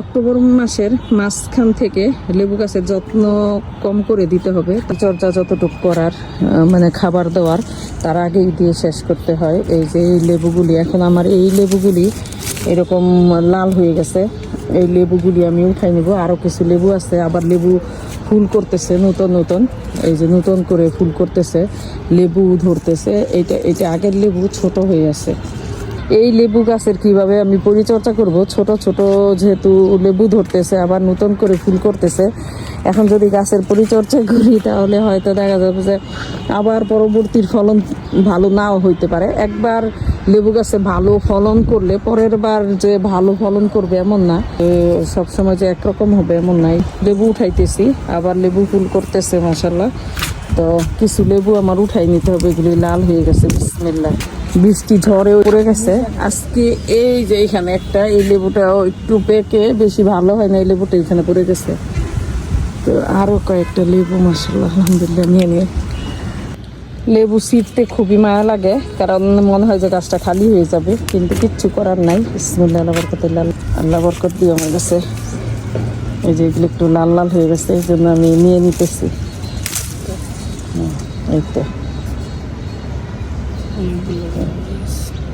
October মাসের মাঝখান থেকে লেবু গাছের যত্ন কম করে দিতে হবে। চর্চা যতটুকু করার মানে খাবার দেওয়ার, তার আগেই দিয়ে শেষ করতে হয়। এই যে এই লেবুগুলি, এখন আমার এই লেবুগুলি এরকম লাল হয়ে গেছে। এই লেবুগুলি আমি উঠাই নিব। আরও কিছু লেবু আছে, আবার লেবু ফুল করতেছে নতুন নতুন। এই যে নতুন করে ফুল করতেছে, লেবু ধরতেছে। এটা এটা আগের লেবু ছোট হয়ে আছে। এই লেবু গাছের কীভাবে আমি পরিচর্যা করব? ছোট ছোট যেহেতু লেবু ধরতেছে, আবার নতুন করে ফুল করতেছে। এখন যদি গাছের পরিচর্যা করি, তাহলে হয়তো দেখা যাবে যে আবার পরবর্তীর ফলন ভালো নাও হইতে পারে। একবার লেবু গাছে ভালো ফলন করলে পরের বার যে ভালো ফলন করবে এমন না। সবসময় যে একরকম হবে এমন নাই। লেবু উঠাইতেছি, আবার লেবু ফুল করতেছে মাসাল্লাহ তো কিছু লেবু আমার উঠাই নিতে হবে, এগুলি লাল হয়ে গেছে বিসমিল্লা বৃষ্টি ঝড়ে পড়ে গেছে। আজকে এই যে এখানে একটা, এই লেবুটাও একটু পেকে বেশি ভালো হয় না, এই লেবুটা এখানে পড়ে গেছে। তো আরও কয়েকটা লেবু মাসাল্লাহ আলহামদুলিল্লাহ, নিয়ে নিয়ে। লেবু ছিটতে খুবই মায়া লাগে, কারণ মনে হয় যে গাছটা খালি হয়ে যাবে, কিন্তু কিচ্ছু করার নাই। বিসমিল্লাহ আল্লাহ বরকত আল্লাহ বরকত দিয়ে আমার কাছে এই যে এগুলো একটু লাল লাল হয়ে গেছে, এই জন্য আমি নিয়ে নিতেছি। এই তো। Ayan, hello guys.